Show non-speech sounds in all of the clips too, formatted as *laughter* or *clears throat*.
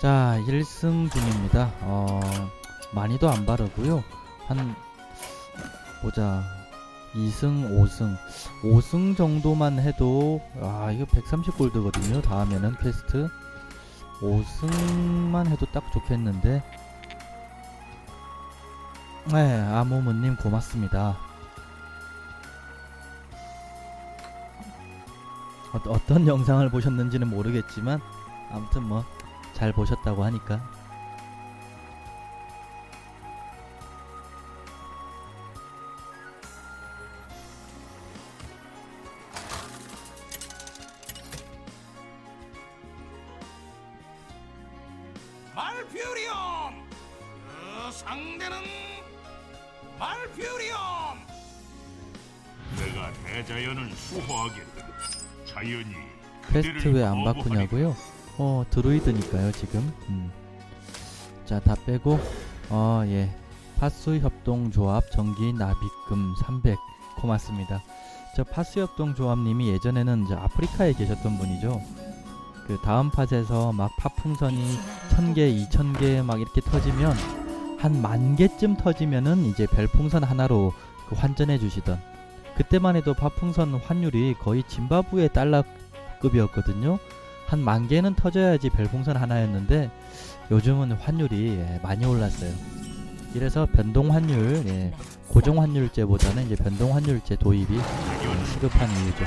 자, 1승 중입니다. 어, 많이도 안 바르고요. 한 보자. 2승, 5승. 5승 정도만 해도 아, 이거 130골드거든요. 다음에는 퀘스트 5승만 해도 딱 좋겠는데. 네, 아모모님 고맙습니다. 어, 어떤 영상을 보셨는지는 모르겠지만 아무튼 뭐 잘 보셨다고 하니까 말퓨리엄 그 상대는 말퓨리엄 내가 대자연을 수호하겠다. 자연이 퀘스트 왜 안 바꾸냐고요? 어 드루이드니까요 지금. 음. 자다 빼고 어예. 파수 협동 조합 전기 나비금 300 고맙습니다. 저 파수 협동 조합님이 예전에는 이제 아프리카에 계셨던 분이죠. 그 다음 팟에서 막 파풍선이 1000개 2000개 막 이렇게 터지면 한 만 개쯤 터지면은 이제 별풍선 하나로 그 환전해 주시던. 그때만 해도 파풍선 환율이 거의 짐바브웨 달러급이었거든요. 한 만 개는 터져야지 별풍선 하나였는데 요즘은 환율이 예, 많이 올랐어요. 이래서 변동 환율, 예, 고정 환율제보다는 이제 변동 환율제 도입이 예, 시급한 이유죠.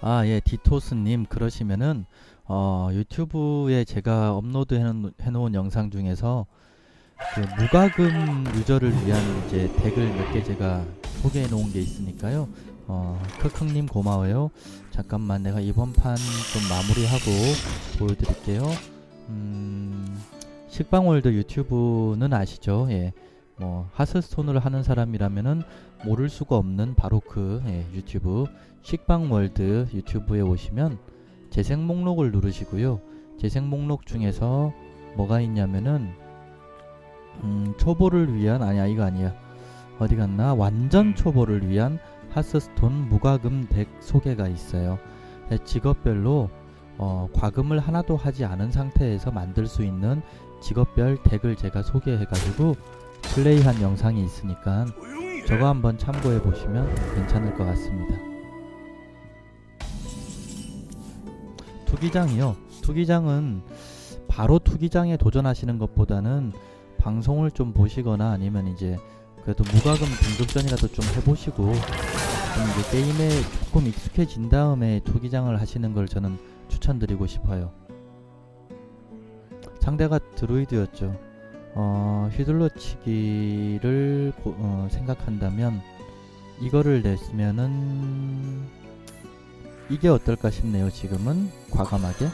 아, 예, 디토스님 그러시면은 어, 유튜브에 제가 업로드 해놓은, 해놓은 영상 중에서 그 무과금 유저를 위한 이제 덱을 몇 개 제가 소개해 놓은 게 있으니까요. 어, 크크님 고마워요. 잠깐만 내가 이번 판 좀 마무리하고 보여드릴게요. 음, 식빵월드 유튜브는 아시죠? 예. 뭐 하스스톤을 하는 사람이라면은 모를 수가 없는 바로 그 예, 유튜브 식빵월드 유튜브에 오시면 재생 목록을 누르시고요. 재생 목록 중에서 뭐가 있냐면은 음, 초보를 위한 아니야 이거 아니야 어디 갔나 완전 초보를 위한 하스스톤 무과금 덱 소개가 있어요. 네, 직업별로 어, 과금을 하나도 하지 않은 상태에서 만들 수 있는 직업별 덱을 제가 소개해가지고 플레이한 영상이 있으니까 저거 한번 참고해 보시면 괜찮을 것 같습니다. 투기장이요. 투기장은 바로 투기장에 도전하시는 것보다는 방송을 좀 보시거나 아니면 이제 그래도 무과금 등급전이라도 좀 해보시고 좀 이제 게임에 조금 익숙해진 다음에 투기장을 하시는 걸 저는 추천드리고 싶어요. 상대가 드루이드였죠. 어, 휘둘러치기를 고- 어, 생각한다면 이거를 냈으면은 이게 어떨까 싶네요. 지금은 과감하게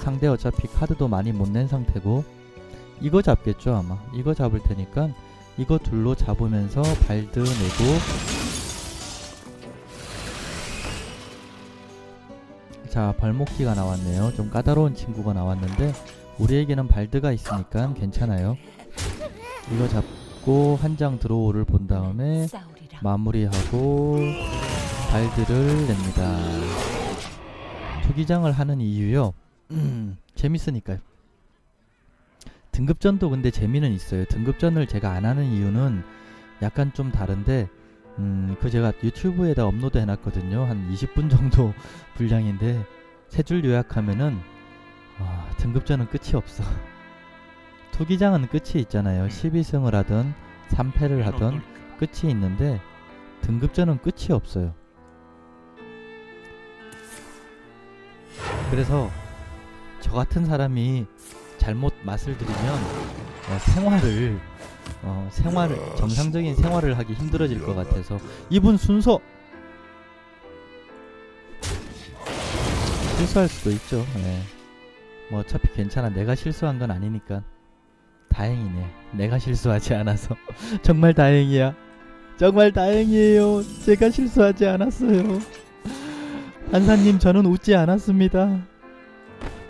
상대 어차피 카드도 많이 못 낸 상태고 이거 잡겠죠 아마 이거 잡을 테니까 이거 둘로 잡으면서 발드 내고 자 발목기가 나왔네요 좀 까다로운 친구가 나왔는데 우리에게는 발드가 있으니까 괜찮아요 이거 잡고 한 장 드로우를 본 다음에. 마무리하고 발드를 냅니다. 투기장을 하는 이유요. 음, *clears throat* 재밌으니까요. 등급전도 근데 재미는 있어요. 등급전을 제가 안 하는 이유는 약간 좀 다른데, 음, 그 제가 유튜브에다 업로드 해놨거든요. 한 20분 정도 *laughs* 분량인데, 세 줄 요약하면은, 아, 등급전은 끝이 없어. *laughs* 투기장은 끝이 있잖아요. 12승을 하든, 3패를 하든, 끝이 있는데 등급전은 끝이 없어요. 그래서 저 같은 사람이 잘못 맛을 들이면 어, 생활을 어, 생활을 정상적인 생활을 하기 힘들어질 것 같아서 이분 순서 실수할 수도 있죠. 예. 뭐 어차피 괜찮아. 내가 실수한 건 아니니까 다행이네. 내가 실수하지 않아서 *laughs* 정말 다행이야. 정말 다행이에요. 제가 실수하지 않았어요. 한사님, 저는 웃지 않았습니다.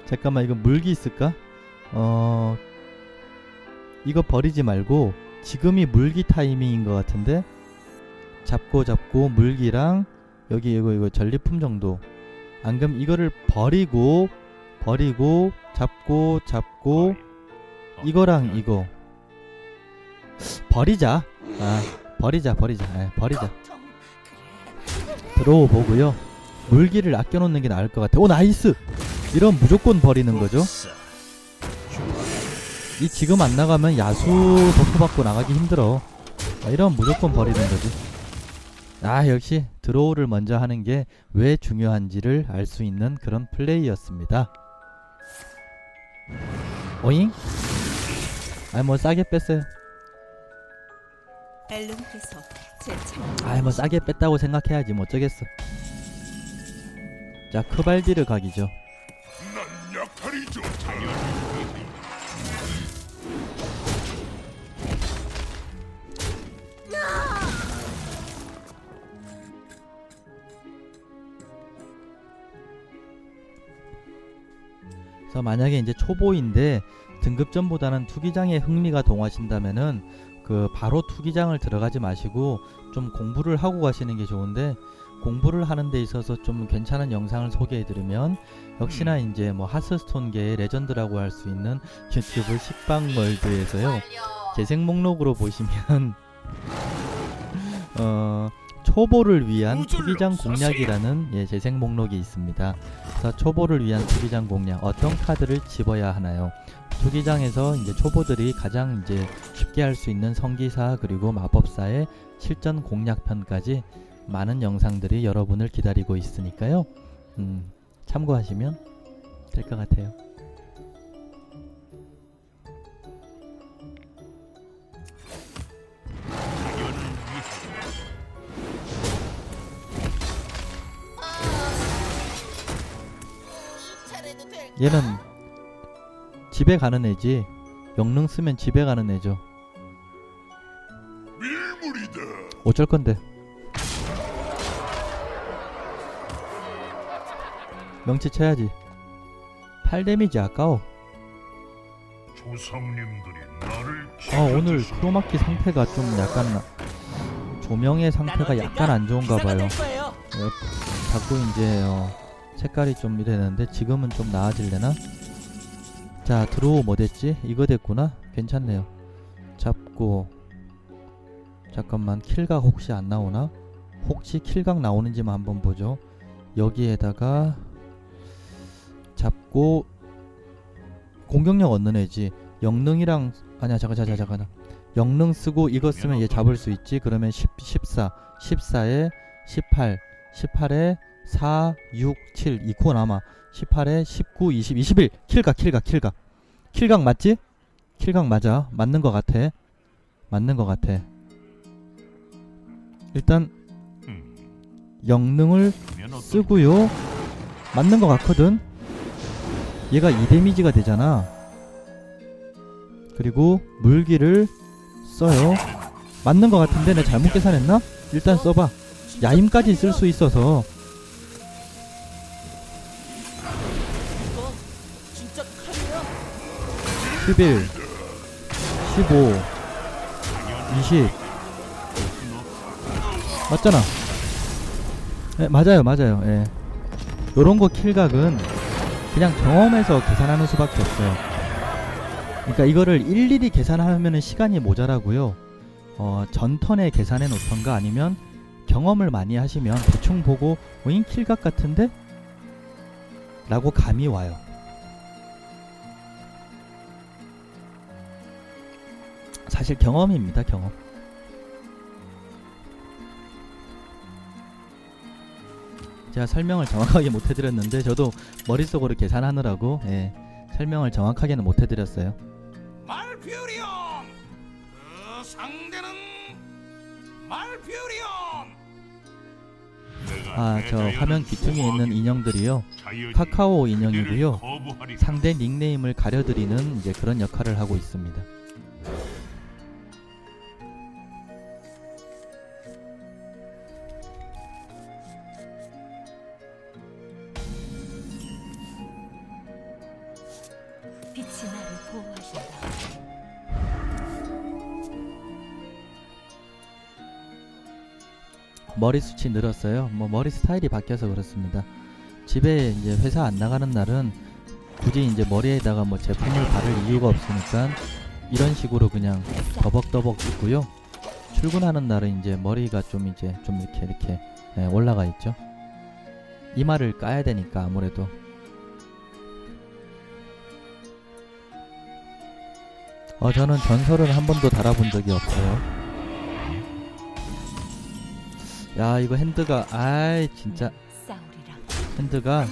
잠깐만, 이거 물기 있을까? 어, 이거 버리지 말고 지금이 물기 타이밍인 것 같은데? 잡고 잡고 물기랑 여기 이거 이거 전리품 정도. 안 그럼 이거를 버리고 버리고 잡고 잡고 이거랑 이거. 버리자. 아 버리자 버리자. 예, 버리자. 들어오 보고요. 물기를 아껴놓는 게 나을 것 같아. 오 나이스! 이런 무조건 버리는 거죠 이 지금 안 나가면 야수 버프 받고 나가기 힘들어. 아, 이런 무조건 버리는 거지. 아 역시 드로우를 먼저 하는 게 왜 중요한지를 알 수 있는 그런 플레이였습니다. 오잉? 아이 뭐 싸게 뺐어요. 엘룬께서 제 창. 아이 뭐 싸게 뺐다고 생각해야지 뭐 어쩌겠어. 자 크발디르 각이죠 그래서 만약에 이제 초보인데 등급전보다는 투기장에 흥미가 동하신다면은 그 바로 투기장을 들어가지 마시고 좀 공부를 하고 가시는 게 좋은데 공부를 하는 데 있어서 좀 괜찮은 영상을 소개해 드리면 역시나 이제 뭐 하스스톤계의 레전드라고 할 수 있는 유튜브 식빵월드에서요. 재생 목록으로 보시면 *laughs* 어 초보를 위한 투기장 공략이라는 예, 재생 목록이 있습니다. 그래서 초보를 위한 투기장 공략 어떤 카드를 집어야 하나요? 투기장에서 이제 초보들이 가장 이제 쉽게 할 수 있는 성기사 그리고 마법사의 실전 공략편까지 많은 영상들이 여러분을 기다리고 있으니까요. 음, 참고하시면 될 것 같아요. 얘는 집에 가는 애지. 영능 쓰면 집에 가는 애죠. 밀물이다. 어쩔 건데. 명치 쳐야지. 8 데미지 아까워. 조상님들이 나를 아 오늘 크로마키 상태가 좀 약간 나- 조명의 상태가 약간 안 좋은가 봐요. 예, 자꾸 이제 어, 색깔이 좀 이랬는데 지금은 좀 나아질래나? 자 드로우 뭐 됐지? 이거 됐구나? 괜찮네요. 잡고 잠깐만 킬각 혹시 안 나오나? 혹시 킬각 나오는지만 한번 보죠. 여기에다가 잡고 공격력 얻는 애지. 영능이랑 아니야 잠깐 잠깐 잠깐 영능 쓰고 이거 쓰면 얘 잡을 수 있지. 그러면 10, 14, 14에 18, 18에 4, 6, 7 2코 남아. 18에 19, 20, 21 킬각 킬각 킬각 킬각 맞지? 킬각 맞아. 맞는 것 같아. 맞는 것 같아. 일단 음, 영능을? 쓰고요. 맞는 것 같거든. 얘가 2 데미지가 되잖아. 그리고 물기를 써요. 맞는 것 같은데 내가 잘못 계산했나? 일단 써봐. 야임까지 쓸 수 있어서 11, 15, 20 맞잖아. 네, 맞아요, 맞아요. 예. 요런 거 킬각은 그냥 경험에서 계산하는 수밖에 없어요. 그러니까 이거를 일일이 계산하면은 시간이 모자라고요. 어, 전턴에 계산해 놓던가 아니면 경험을 많이 하시면 대충 보고 오잉 킬각 같은데? 라고 감이 와요. 사실 경험입니다, 경험. 제가 설명을 정확하게 *laughs* 못 해드렸는데 저도 머릿속으로 계산하느라고 예, 설명을 정확하게는 못 해드렸어요. 말퓨리온 그 상대는 말퓨리온 내가 아, 내저 화면 귀퉁이에 있는 인형들이요. 카카오 인형이고요. 상대 닉네임을 가려드리는 이제 그런 역할을 하고 있습니다. 보호하신다. 머리 숱이 늘었어요. 뭐 머리 스타일이 바뀌어서 그렇습니다. 집에 이제 회사 안 나가는 날은 굳이 이제 머리에다가 뭐 제품을 바를 이유가 없으니까 이런 식으로 그냥 더벅더벅 있고요. 출근하는 날은 이제 머리가 좀 이제 좀 이렇게 이렇게 예, 올라가 있죠. 이마를 까야 되니까 아무래도 어 저는 전설은 한 번도 달아본 적이 없어요. 야 이거 핸드가 아이 진짜. 핸드가.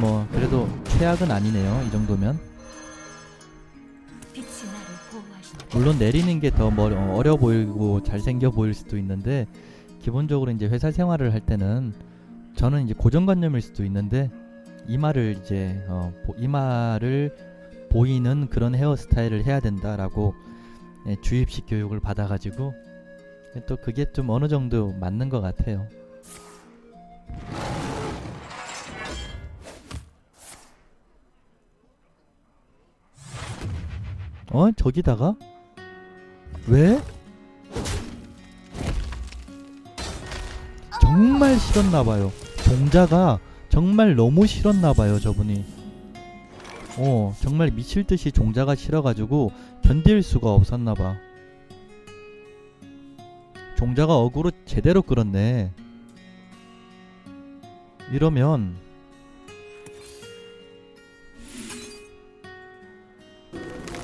뭐 그래도 최악은 아니네요 이 정도면. 물론 내리는 게 더 어려 보이고 잘생겨 보일 수도 있는데 기본적으로 이제 회사 생활을 할 때는 저는 이제 고정관념일 수도 있는데 이마를 이제 어, 보- 이마를 보이는 그런 헤어스타일을 해야 된다라고 예, 주입식 교육을 받아가지고 또 그게 좀 어느 정도 맞는 것 같아요. 어 저기다가 왜? 정말 싫었나봐요. 종자가 정말 너무 싫었나봐요, 저분이. 어, 정말 미칠 듯이 종자가 싫어가지고 견딜 수가 없었나 봐. 종자가 어그로 제대로 끌었네. 이러면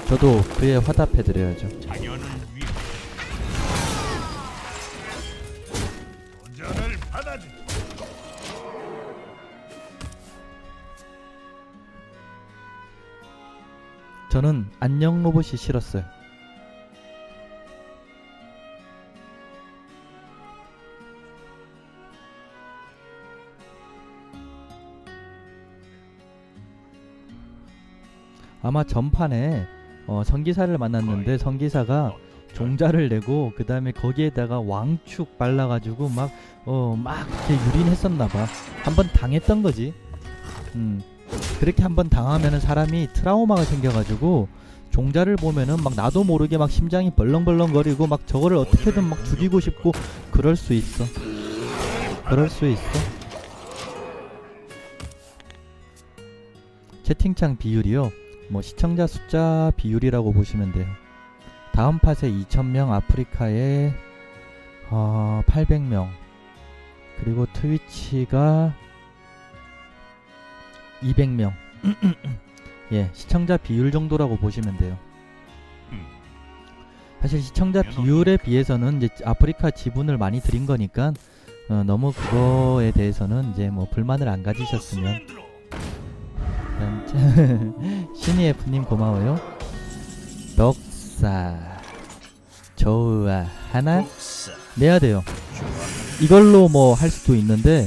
저도 그에 화답해드려야죠. 저는 안녕 로봇이 싫었어요. 아마 전판에 어, 성기사를 만났는데 성기사가 종자를 내고 그 다음에 거기에다가 왕축 발라가지고 막 어막 이렇게 유린했었나봐. 한번 당했던 거지. 음 그렇게 한번 당하면은 사람이 트라우마가 생겨가지고 종자를 보면은 막 나도 모르게 막 심장이 벌렁벌렁거리고 막 저거를 어떻게든 막 죽이고 싶고 그럴 수 있어. 그럴 수 있어. 채팅창 비율이요. 뭐 시청자 숫자 비율이라고 보시면 돼요. 다음 팟에 2,000명, 아프리카에 어, 800명, 그리고 트위치가 200명. *clears throat* 예, 시청자 비율 정도라고 보시면 돼요. 음. 사실 시청자 비율에 비해서는 이제 아프리카 지분을 많이 드린 거니까 어, 너무 그거에 대해서는 이제 뭐 불만을 안 가지셨으면 *laughs* 일단 신이F님 고마워요. 넉사 좋아 하나. 내야 돼요. 이걸로 뭐 할 수도 있는데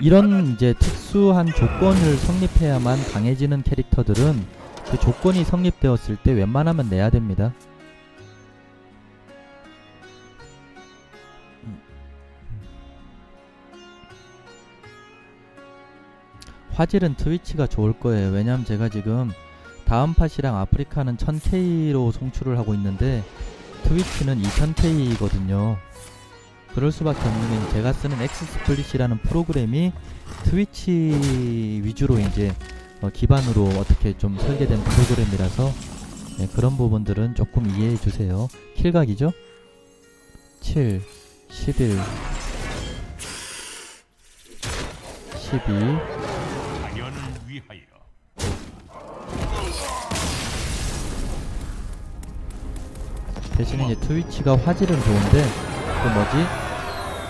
이런 이제 특수한 조건을 성립해야만 강해지는 캐릭터들은 그 조건이 성립되었을 때 웬만하면 내야 됩니다. 화질은 트위치가 좋을 거예요. 왜냐면 제가 지금 다음 팟이랑 아프리카는 1000K로 송출을 하고 있는데 트위치는 2000K거든요. 그럴 수밖에 없는 게 제가 쓰는 엑스스플릿이라는 프로그램이 트위치 위주로 이제 어, 기반으로 어떻게 좀 설계된 프로그램이라서 네, 그런 부분들은 조금 이해해 주세요. 킬각이죠? 7, 11, 12, 자연을 위하여. 대신에 이제 트위치가 화질은 좋은데 그 뭐지?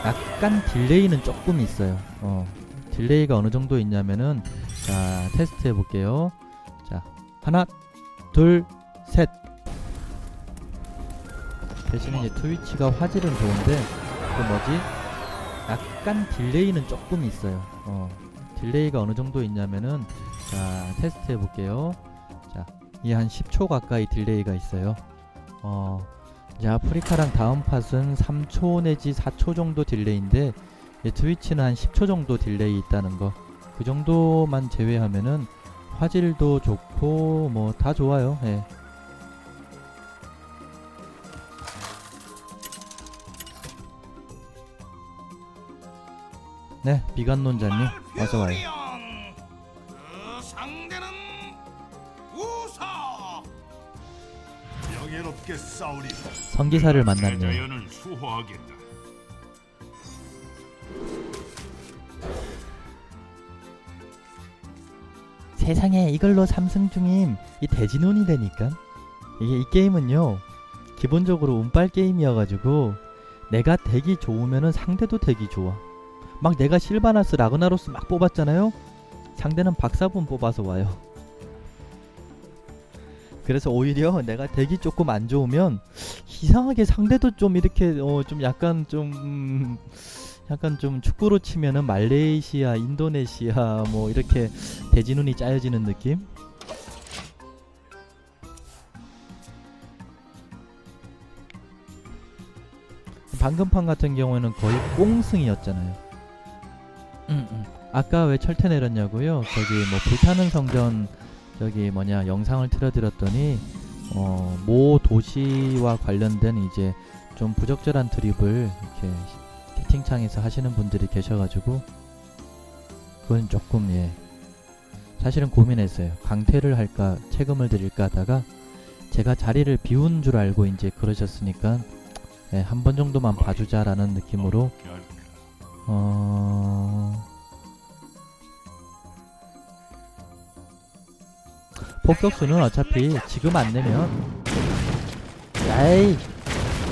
약간 딜레이는 조금 있어요. 어. 딜레이가 어느 정도 있냐면은 자, 테스트 해 볼게요. 자, 하나, 둘, 셋. 대신에 이제 트위치가 화질은 좋은데 그 뭐지? 약간 딜레이는 조금 있어요. 어. 딜레이가 어느 정도 있냐면은 자, 테스트 해 볼게요. 자, 이 한 10초 가까이 딜레이가 있어요. 어, 이제 아프리카랑 다음 팟은 3초 내지 4초 정도 딜레이인데 이 트위치는 한 10초 정도 딜레이 있다는 거. 그 정도만 제외하면은 화질도 좋고 뭐 다 좋아요. 예. 네, 비관론자님 어서 와요. 성기사를 만났네요. 수호하겠다. 세상에 이걸로 삼승 중임 이 대진운이 되니까 이게 이 게임은요 기본적으로 운빨 게임이어가지고 내가 덱이 좋으면은 상대도 덱이 좋아 막 내가 실바나스 라그나로스 막 뽑았잖아요 상대는 박사분 뽑아서 와요 그래서 오히려 내가 덱이 조금 안 좋으면 이상하게 상대도 좀 이렇게 어 좀 약간 좀 음, 약간 좀 축구로 치면은 말레이시아, 인도네시아 뭐 이렇게 대진운이 짜여지는 느낌? 방금 판 같은 경우에는 거의 꽁승이었잖아요. 음, 음. 아까 왜 철퇴 내렸냐고요? 저기 뭐 불타는 성전 저기 뭐냐 영상을 틀어드렸더니 어, 모 도시와 관련된 이제 좀 부적절한 드립을 이렇게 채팅창에서 하시는 분들이 계셔가지고 그건 조금 예 사실은 고민했어요. 강퇴를 할까 책임을 드릴까 하다가 제가 자리를 비운 줄 알고 이제 그러셨으니까 예, 한 번 정도만 봐주자라는 느낌으로 어 폭격수는 어차피 지금 안 내면 야이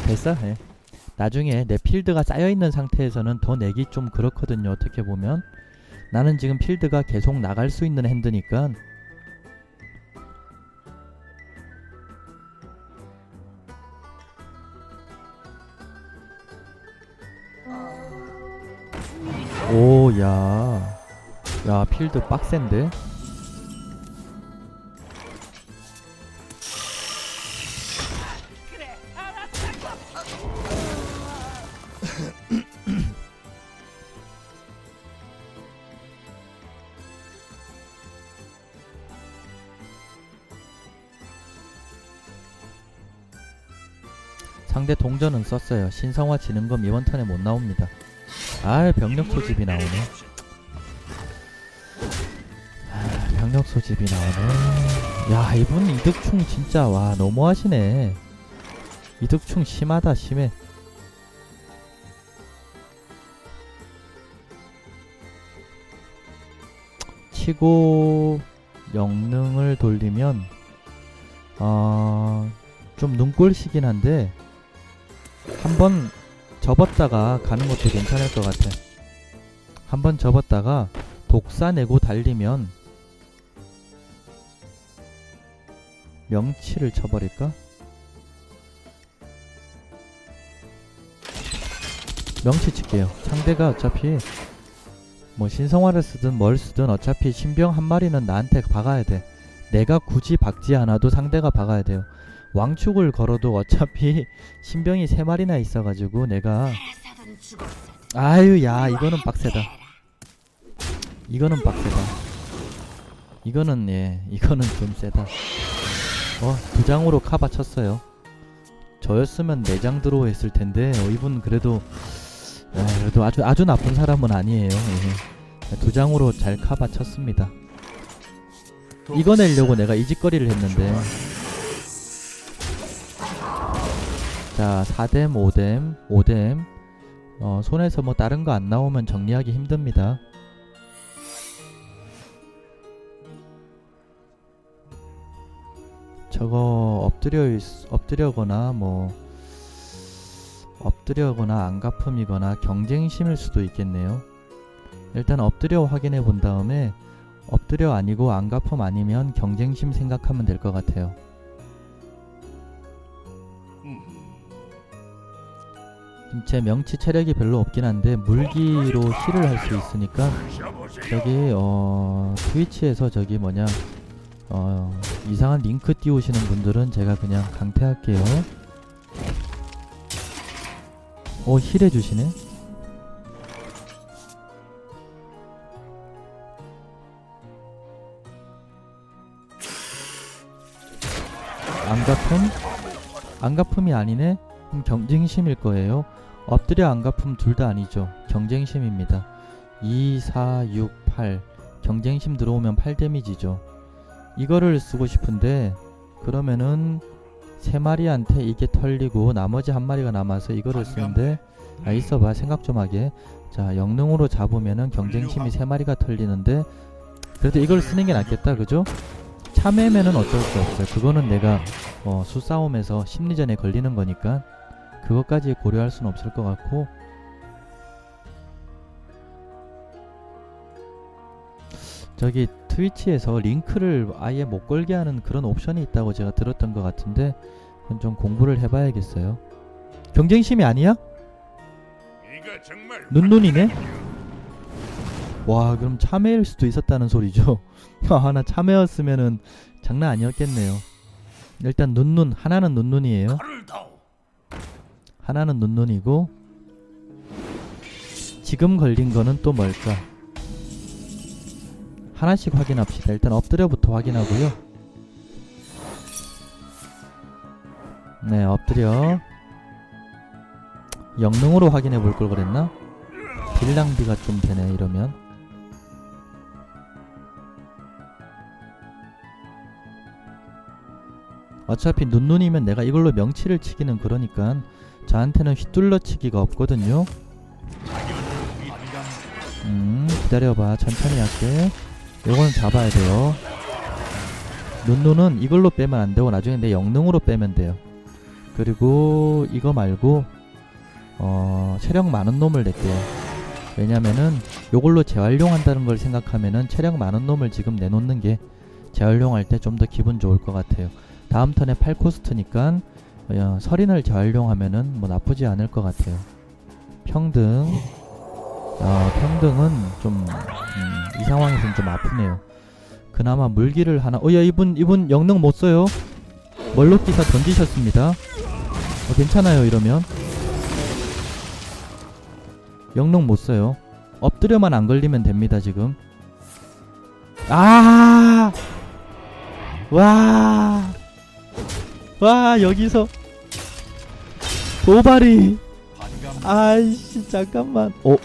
됐어. 예. 나중에 내 필드가 쌓여있는 상태에서는 더 내기 좀 그렇거든요 어떻게 보면. 나는 지금 필드가 계속 나갈 수 있는 핸드니까. 오야. 야 필드 빡센데 동전은 썼어요. 신성화 지능검 이번 턴에 못 나옵니다. 아 병력 소집이 나오네. 아, 병력 소집이 나오네. 야 이분 이득충 진짜 와 너무하시네. 이득충 심하다 심해. 치고 영능을 돌리면 어, 좀 눈꼴시긴 한데 한번 접었다가 가는 것도 괜찮을 것 같아. 한번 접었다가 독사 내고 달리면 명치를 쳐버릴까? 명치 칠게요. 상대가 어차피 뭐 신성화를 쓰든 뭘 쓰든 어차피 신병 한 마리는 나한테 박아야 돼. 내가 굳이 박지 않아도 상대가 박아야 돼요. 왕축을 걸어도 어차피 *laughs* 신병이 세 마리나 있어가지고 내가 아유 야 이거는 빡세다. 이거는 빡세다. 이거는 예 이거는 좀 세다. 어 두 장으로 카바 쳤어요. 저였으면 네장 들어오 했을 텐데 어, 이분 그래도 아, 그래도 아주 아주 나쁜 사람은 아니에요. 예. 두 장으로 잘 카바 쳤습니다. 이거 내려고 내가 이 짓거리를 했는데 자 4댐 5댐 5댐. 어, 손에서 뭐 다른 거 안 나오면 정리하기 힘듭니다. 저거 엎드려 있, 엎드려거나 뭐 엎드려거나 안가품이거나 경쟁심일 수도 있겠네요. 일단 엎드려 확인해 본 다음에 엎드려 아니고 안가품 아니면 경쟁심 생각하면 될 것 같아요 제 명치 체력이 별로 없긴 한데 물기로 힐을 할 수 있으니까. 저기 어 트위치에서 저기 뭐냐 어 이상한 링크 띄우시는 분들은 제가 그냥 강퇴할게요. 오 힐 해주시네. 안가품? 안가품이 아니네? 경쟁심일 거예요. 엎드려 안가품 둘다 아니죠. 경쟁심입니다. 2, 4, 6, 8 경쟁심 들어오면 8 데미지죠. 이거를 쓰고 싶은데 그러면은 세 마리한테 이게 털리고 나머지 한 마리가 남아서 이거를 쓰는데 아 있어봐. 생각 좀 하게. 자 영능으로 잡으면은 경쟁심이 세 마리가 털리는데 그래도 이걸 쓰는 게 낫겠다. 그죠? 참외면은 어쩔 수 없어요. 그거는 내가 어, 수싸움에서 심리전에 걸리는 거니까 그것까지 고려할 수는 없을 것 같고 저기 트위치에서 링크를 아예 못 걸게 하는 그런 옵션이 있다고 제가 들었던 것 같은데 그건 좀 공부를 해봐야겠어요 경쟁심이 아니야? 눈눈이네? 와 그럼 참외일 수도 있었다는 소리죠 *laughs* 하나 참외였으면은 장난 아니었겠네요 일단 눈눈 하나는 눈눈이에요. 하나는 눈눈이고 지금 걸린 거는 또 뭘까? 하나씩 확인합시다. 일단 엎드려부터 확인하고요. 네 엎드려. 영능으로 확인해 볼 걸 그랬나? 딜 낭비가 좀 되네 이러면. 어차피 눈눈이면 내가 이걸로 명치를 치기는 그러니까 저한테는 휘둘러 치기가 없거든요. 음 기다려봐. 천천히 할게. 요거는 잡아야 돼요. 눈눈은 이걸로 빼면 안 되고 나중에 내 영능으로 빼면 돼요. 그리고 이거 말고 어 체력 많은 놈을 낼게요 왜냐면은 요걸로 재활용한다는 걸 생각하면은 체력 많은 놈을 지금 내놓는 게 재활용할 때 좀 더 기분 좋을 것 같아요. 다음 턴에 8코스트니까 어, 서린을 재활용하면은 뭐 나쁘지 않을 것 같아요 평등 어, 평등은 좀 음, 이 상황에서는 좀 아프네요. 그나마 물기를 하나. 어 야 이분 이분 영능 못 써요. 멀로 기사 던지셨습니다. 어, 괜찮아요 이러면. 영능 못 써요. 엎드려만 안 걸리면 됩니다 지금. 아! 와! 와 여기서 도발이. 아이씨 잠깐만. 어?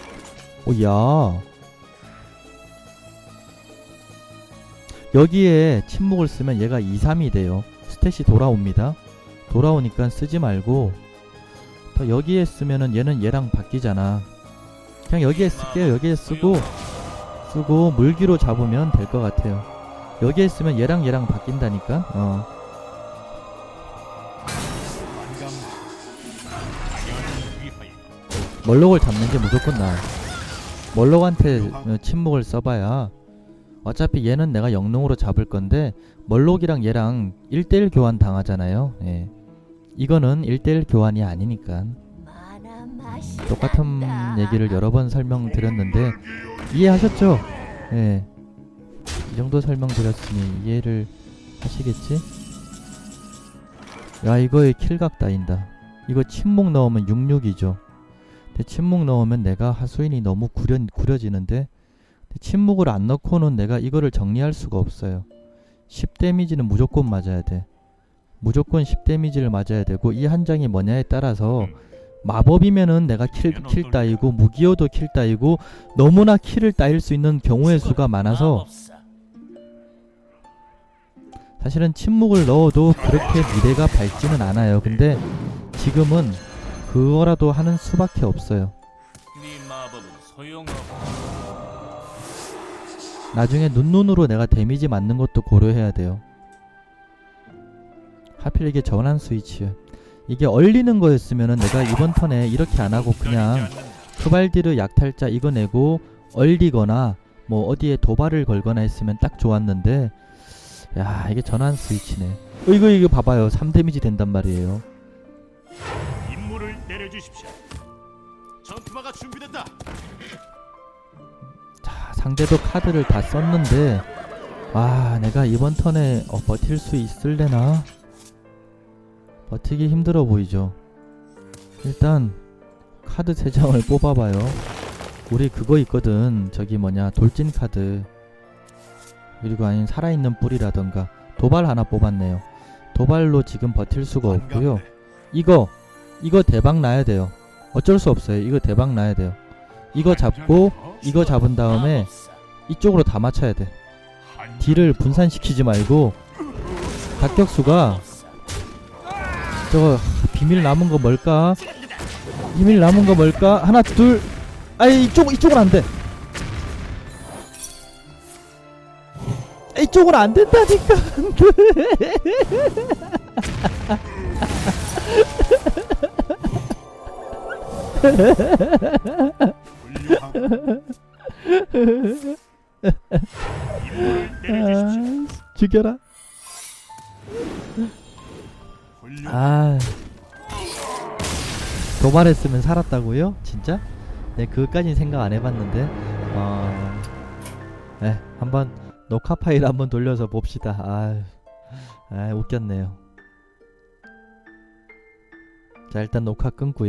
오야. 여기에 침묵을 쓰면 얘가 2, 3이 돼요. 스탯이 돌아옵니다. 돌아오니까 쓰지 말고 더 여기에 쓰면은 얘는 얘랑 바뀌잖아. 그냥 여기에 쓸게요. 여기에 쓰고 쓰고 물기로 잡으면 될 것 같아요. 여기에 쓰면 얘랑 얘랑 바뀐다니까? 어 멀록을 잡는 게 무조건 나아 멀록한테 어, 침묵을 써봐야 어차피 얘는 내가 영능으로 잡을 건데 멀록이랑 얘랑 1대1 교환 당하잖아요 예. 이거는 1대1 교환이 아니니까 똑같은. 얘기를 여러 번 설명드렸는데 이해하셨죠? 예. 이 정도 설명드렸으니 이해를 하시겠지? 야 이거에 킬각 따인다 이거 침묵 넣으면 66이죠 근데 침묵 넣으면 내가 하수인이 너무 구려, 구려지는데 침묵을 안 넣고는 내가 이거를 정리할 수가 없어요. 10 데미지는 무조건 맞아야 돼. 무조건 10 데미지를 맞아야 되고 이 한 장이 뭐냐에 따라서 마법이면은 내가 킬, 킬 따이고 무기여도 킬 따이고 너무나 킬을 따일 수 있는 경우의 수가 많아서. 사실은 침묵을 넣어도 그렇게 미래가 밝지는 않아요. 근데 지금은 그거라도 하는 수밖에 없어요. 네 마법은 소용없. 나중에 눈눈으로 내가 데미지 맞는 것도 고려해야 돼요. 하필 이게 전환 스위치. 이게 얼리는 거였으면은 내가 이번 턴에 이렇게 안 하고 그냥 크발디르 약탈자 이거 내고 얼리거나 뭐 어디에 도발을 걸거나 했으면 딱 좋았는데 야 이게 전환 스위치네. 어, 이거 이거 봐봐요. 3 데미지 된단 말이에요 주십시오. 전투마가 준비됐다. 자 상대도 카드를 다 썼는데 아 내가 이번 턴에 어, 버틸 수 있을래나? 버티기 힘들어 보이죠? 일단 카드 3장을 *laughs* 뽑아봐요. 우리 그거 있거든. 저기 뭐냐 돌진 카드. 그리고 아닌 살아있는 뿔이라던가. 도발 하나 뽑았네요. 도발로 지금 버틸 수가 없고요. 이거 이거 대박 나야 돼요 어쩔 수 없어요 이거 대박 나야 돼요 이거 잡고 이거 잡은 다음에 이쪽으로 다 맞춰야 돼. 딜을 분산시키지 말고 각격수가 저거 비밀 남은 거 뭘까? 비밀 남은 거 뭘까? 하나 둘 아이 이쪽 이쪽은 안 돼. 이쪽은 안 된다니까. *laughs* 아, 죽여라. 아 도발했으면 살았다고요? 진짜? 네 그것까진 생각 안 해봤는데 어... 네 한번 녹화 파일 한번 돌려서 봅시다 아, 아 웃겼네요 자 일단 녹화 끊고요